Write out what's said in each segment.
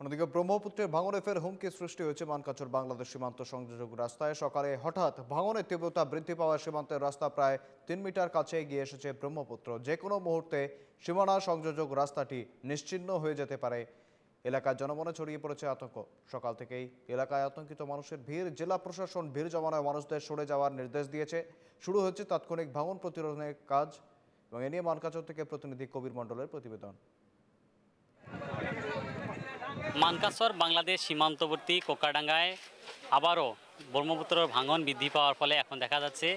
অন্যদিকে ব্রহ্মপুত্রের ভাঙনে ফের হুমকি সৃষ্টি হয়েছে মানকাচর বাংলাদেশ সীমান্ত সংযোজক রাস্তায়। সকালে হঠাৎ ভাঙনের তীব্রতা বৃদ্ধি পাওয়া সীমান্তের রাস্তা প্রায় তিন মিটার কাছে এগিয়ে এসেছে ব্রহ্মপুত্র। যে কোনো মুহূর্তে সীমানা সংযোজক রাস্তাটি নিশ্চিহ্ন হয়ে যেতে পারে। এলাকায় জনমনে ছড়িয়ে পড়েছে আতঙ্ক। সকাল থেকেই এলাকায় আতঙ্কিত মানুষের ভিড়। জেলা প্রশাসন ভিড় জমানায় মানুষদের সরে যাওয়ার নির্দেশ দিয়েছে। শুরু হচ্ছে তাৎক্ষণিক ভাঙন প্রতিরোধের কাজ এবং এ নিয়ে মানকাচর থেকে প্রতিনিধি কবির মণ্ডলের প্রতিবেদন। মানকাসর, বাংলাদেশ সীমান্তবর্তী কোকাডাঙ্গায় আবারও ব্রহ্মপুত্রের ভাঙন বৃদ্ধি পাওয়ার ফলে এখন দেখা যাচ্ছে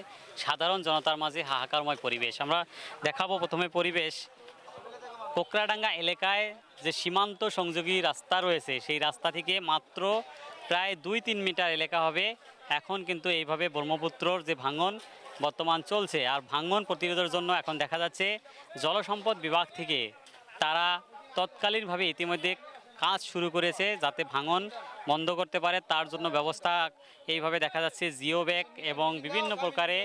সাধারণ জনতার মাঝে হাহাকারময় পরিবেশ। আমরা দেখাবো প্রথমে পরিবেশ। কোকরাডাঙ্গা এলাকায় যে সীমান্ত সংযোগী রাস্তা রয়েছে, সেই রাস্তা থেকে মাত্র প্রায় দুই তিন মিটার এলাকা হবে। এখন কিন্তু এইভাবে ব্রহ্মপুত্রর যে ভাঙন বর্তমান চলছে, আর ভাঙন প্রতিরোধের জন্য এখন দেখা যাচ্ছে জলসম্পদ বিভাগ থেকে তারা তৎকালীনভাবে ইতিমধ্যে কাজ শুরু করেছে যাতে ভাঙন বন্ধ করতে পারে, তার জন্য ব্যবস্থা এইভাবে দেখা যাচ্ছে, জিও ব্যাগ এবং বিভিন্ন প্রকারে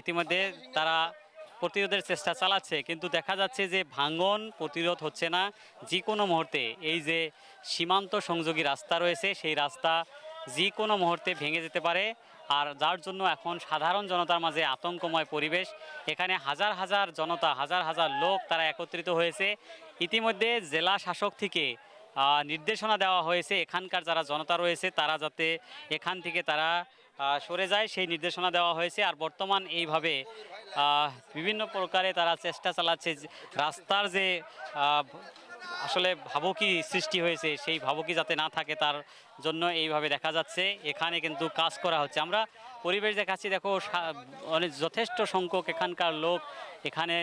ইতিমধ্যে তারা প্রতিরোধের চেষ্টা চালাচ্ছে। কিন্তু দেখা যাচ্ছে যে ভাঙন প্রতিরোধ হচ্ছে না যে কোনো মুহূর্তে। এই যে সীমান্ত সংযোগী রাস্তা রয়েছে, সেই রাস্তা যে কোনো মুহূর্তে ভেঙে যেতে পারে। আর যার জন্য এখন সাধারণ জনতার মাঝে আতঙ্কময় পরিবেশ। এখানে হাজার হাজার জনতা, হাজার হাজার লোক তারা একত্রিত হয়েছে। ইতিমধ্যে জেলা শাসক থেকে নির্দেশনা দেওয়া হয়েছে, এখানকার যারা জনতা রয়েছে, তারা যাতে এখান থেকে তারা সরে যায়, সেই নির্দেশনা দেওয়া হয়েছে। আর বর্তমান এইভাবে বিভিন্ন প্রকারে তারা চেষ্টা চালাচ্ছে রাস্তার যে আসলে ভাবুকি সৃষ্টি হয়েছে, সেই ভাবুকি যাতে না থাকে, তার জন্য এইভাবে দেখা যাচ্ছে। এখানে কিন্তু কাজ করা হচ্ছে। আমরা পরিবেশ দেখাচ্ছি, দেখো অনেক যথেষ্ট সংখ্যক এখানকার লোক এখানে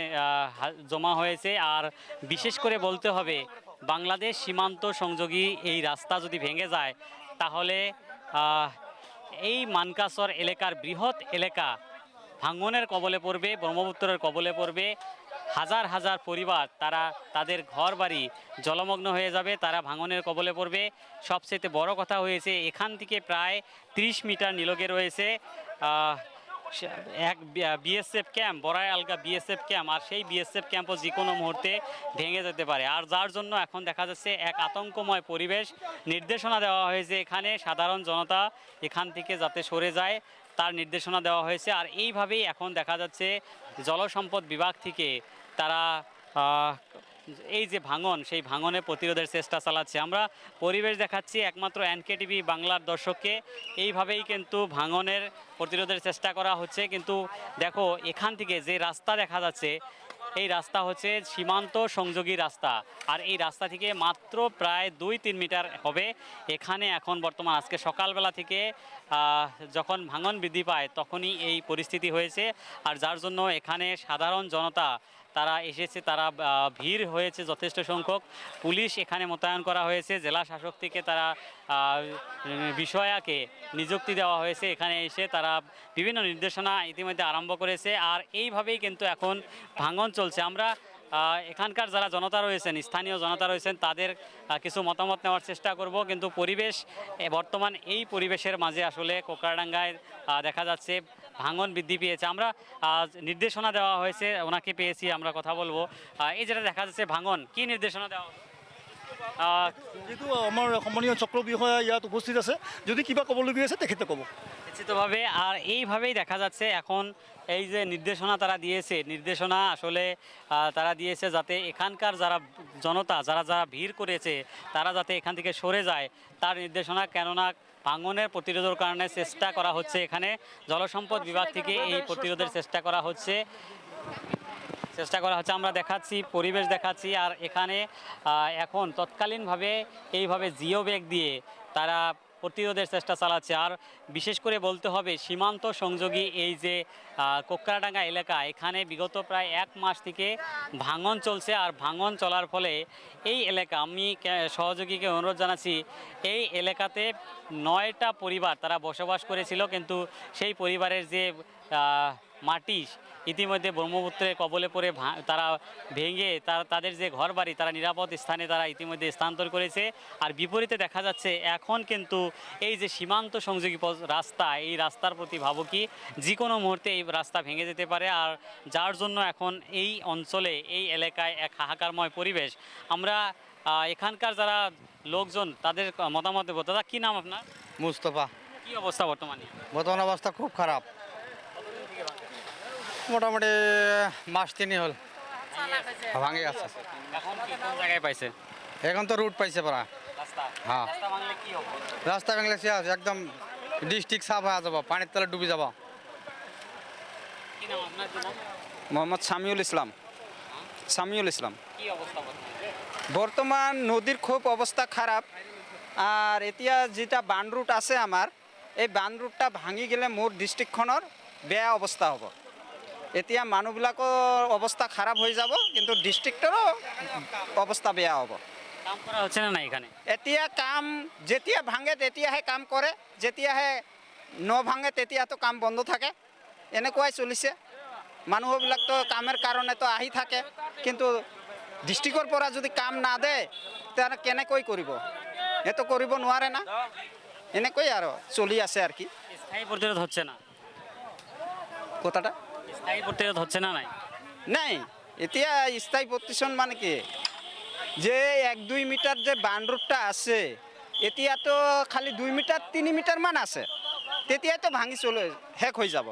জমা হয়েছে। আর বিশেষ করে বলতে হবে বাংলাদেশ সীমান্ত সংযোগী এই রাস্তা যদি ভেঙে যায়, তাহলে এই মানকাসর এলাকার বৃহৎ এলাকা ভাঙনের কবলে পড়বে, ব্রহ্মপুত্রের কবলে পড়বে। হাজার হাজার পরিবার তারা তাদের ঘর বাড়ি জলমগ্ন হয়ে যাবে, তারা ভাঙনের কবলে পড়বে। সবচেয়ে বড় কথা হয়েছে, এখান থেকে প্রায় ৩০ মিটার নিলগে রয়েছে এক বিএসএফ ক্যাম্প বড়াই আলগা বিএসএফ ক্যাম্প আর সেই বিএসএফ ক্যাম্পও যে কোনো মুহূর্তে ভেঙে যেতে পারে। আর যার জন্য এখন দেখা যাচ্ছে এক আতঙ্কময় পরিবেশ নির্দেশনা দেওয়া হয়েছে এখানে। সাধারণ জনতা এখান থেকে যাতে সরে যায়, তার নির্দেশনা দেওয়া হয়েছে। আর এইভাবেই এখন দেখা যাচ্ছে জলসম্পদ বিভাগ থেকে তারা এই যে ভাঙন, সেই ভাঙনে প্রতিরোধের চেষ্টা চালাচ্ছে। আমরা পরিবেশ দেখাচ্ছি একমাত্র এনকেটিভি বাংলার দর্শককে। এইভাবেই কিন্তু ভাঙনের প্রতিরোধের চেষ্টা করা হচ্ছে। কিন্তু দেখো, এখান থেকে যে রাস্তা দেখা যাচ্ছে, এই রাস্তা হচ্ছে সীমান্ত সংযোগী রাস্তা। আর এই রাস্তা থেকে মাত্র প্রায় দুই তিন মিটার হবে। এখানে এখন বর্তমান আজকে সকালবেলা থেকে যখন ভাঙন বৃদ্ধি পায়, তখনই এই পরিস্থিতি হয়েছে। আর যার জন্য এখানে সাধারণ জনতা তারা এসেছে, তারা ভিড় হয়েছে যথেষ্ট সংখ্যক। পুলিশ এখানে মোতায়েন করা হয়েছে, জেলা শাসক থেকে তারা বিষয়াকে নিযুক্তি দেওয়া হয়েছে। এখানে এসে তারা বিভিন্ন নির্দেশনা ইতিমধ্যে আরম্ভ করেছে আর এইভাবেই কিন্তু এখন ভাঙন চলছে। আমরা এখানকার যারা জনতা রয়েছেন, স্থানীয় জনতা রয়েছেন, তাদের কিছু মতামত নেওয়ার চেষ্টা করব। কিন্তু পরিবেশ বর্তমান এই পরিবেশের মাঝে আসলে কোকারডাঙ্গায় দেখা যাচ্ছে ভাঙন বৃদ্ধি পেয়েছে। আমরা আজ নির্দেশনা দেওয়া হয়েছে ওনাকে পেয়েছি আমরা কথা বলব। এই যেটা দেখা যাচ্ছে ভাঙন কি নির্দেশনা দেওয়া যিটো আমাৰ সমনীয় চক্ৰ বিষয়া ইয়াত উপস্থিত আছে যদি কিবা ক'বলগীয়া আছে তেখেতে ক'ব। নিশ্চিতভাবে আর এইভাবেই দেখা যাচ্ছে এখন এই যে নির্দেশনা তারা দিয়েছে নির্দেশনা আসলে তারা দিয়েছে যাতে এখানকার যারা জনতা যারা যারা ভিড় করেছে তারা যাতে এখান থেকে সরে যায়। তার নির্দেশনা কেননা ভাঙনের প্রতিরোধের কারণে চেষ্টা করা হচ্ছে এখানে। জলসম্পদ বিভাগ থেকে এই প্রতিরোধের চেষ্টা করা হচ্ছে। চেষ্টা করা হচ্ছে, আমরা দেখাচ্ছি, পরিবেশ দেখাচ্ছি, আর এখানে এখন তৎকালীনভাবে এইভাবে জিও ব্যাগ দিয়ে তারা প্রতিরোধের চেষ্টা চালাচ্ছে। আর বিশেষ করে বলতে হবে, সীমান্ত সংযোগী এই যে কোকরাডাঙ্গা এলাকা, এখানে বিগত প্রায় এক মাস থেকে ভাঙন চলছে। আর ভাঙন চলার ফলে এই এলাকা, আমি সহযোগীকে অনুরোধ জানাচ্ছি, এই এলাকাতে নয়টা পরিবার তারা বসবাস করেছিল। কিন্তু সেই পরিবারের যে মাটি ইতিমধ্যে ব্রহ্মপুত্রের কবলে পড়ে তারা ভেঙে তারা তাদের যে ঘর বাড়ি তারা নিরাপদ স্থানে তারা ইতিমধ্যে স্থানান্তর করেছে। আর বিপরীতে দেখা যাচ্ছে এখন কিন্তু এই যে সীমান্ত সংযোগী রাস্তা এই রাস্তার প্রতি ভাবুকি যে কোনো মুহূর্তে এই রাস্তা ভেঙে যেতে পারে। আর যার জন্য এখন এই অঞ্চলে এই এলাকায় এক হাহাকারময় পরিবেশ। আমরা এখানকার যারা লোকজন তাদের মতামত দেবো। দাদা কি নাম আপনার? মুস্তফা। কি অবস্থা বর্তমানে? বর্তমান অবস্থা খুব খারাপ। মোটামুটি মাস তিনি হল। ভাঙে গেছে। এখন জায়গায় পাইছে? এখন তো রুট পাইছে পড়া রাস্তা হ্যাঁ রাস্তা ভাঙলে কি হবে? রাস্তা ভাঙলে শেষ একদম ডিস্ট্রিক্ট সাফ হয়ে যাব পানির তলে ডুবে যাব। কি নাম আপনার কি নাম? মোহাম্মদ সামিউল ইসলাম সামিউল ইসলাম কি অবস্থা বর্তমানে নদীর খুব অৱস্থা খারাপ আর এতিয়া যেটা বান রুট আছে আমাৰ এই বান ৰুটটা ভাঙি গ'লে মোৰ ডিষ্ট্ৰিক্টখনৰ বেয়া অৱস্থা হ'ব। এতিয়া মানুহবিলাকৰ অৱস্থা খারাপ হৈ যাব কিন্তু ডিষ্ট্ৰিক্টৰো অৱস্থা বেয়া হ'ব। কাম করা হচ্ছে না না এখানে এতিয়া কাম যেতিয়া ভাঙে তেতিয়াহে কাম কৰে যেতিয়াহে নভাঙে তেতিয়াতো কাম বন্ধ থাকে। এনেকুৱাই চলিছে। মানুহবিলাকতো কামের কাৰণেতো আহি থাকে কিন্তু ডিষ্ট্ৰিক্টৰ পৰা যদি কাম নাদে তেতিয়াহ'লে কেনেকৈ কৰিব? সেইটো কৰিব নোৱাৰে না। এনেকৈ আৰু চলি আছে আৰু কি। স্থায়ী হচ্ছে না? কথাটা? স্থায়ী প্রতিরোধ হচ্ছে না নাই? নাই, এতিয়া স্থায়ী প্ৰতিষ্ঠান মানে কি? যে এক, দুই মিটাৰ যে বান ৰোডটা আছে এতিয়াতো খালি দুই মিটাৰ তিনি মিটাৰমান আছে তেতিয়াতো ভাঙি চলে, শেষ হৈ যাব।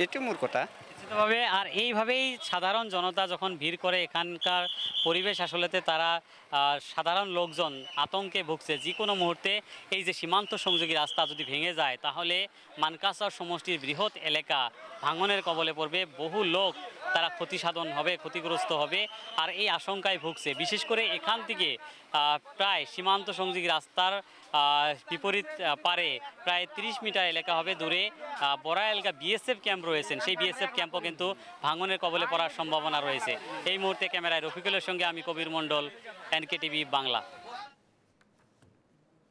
এইটো মূর্খতা। নিশ্চিতভাবে আর এইভাবেই সাধারণ জনতা যখন ভিড় করে এখানকার পরিবেশ আসলেতে তারা সাধারণ লোকজন আতঙ্কে ভুগছে, যে কোনো মুহূর্তে এই যে সীমান্ত সংযোগী রাস্তা যদি ভেঙে যায়, তাহলে মানকাসর সমষ্টির বৃহৎ এলাকা ভাঙনের কবলে পড়বে। বহু লোক তারা ক্ষতি সাধন হবে, ক্ষতিগ্রস্ত হবে আর এই আশঙ্কায় ভুগছে। বিশেষ করে এখান থেকে প্রায় সীমান্ত সংযোগী রাস্তার বিপরীত পারে প্রায় ৩০ মিটার এলাকা হবে দূরে। বড়া এলাকা বিএসএফ ক্যাম্প রয়েছেন। সেই বিএসএফ ক্যাম্পও কিন্তু ভাঙনের কবলে পড়ার সম্ভাবনা রয়েছে। এই মুহূর্তে ক্যামেরায় রফিকুলের সঙ্গে আমি কবির মণ্ডল এনকে টিভি বাংলা।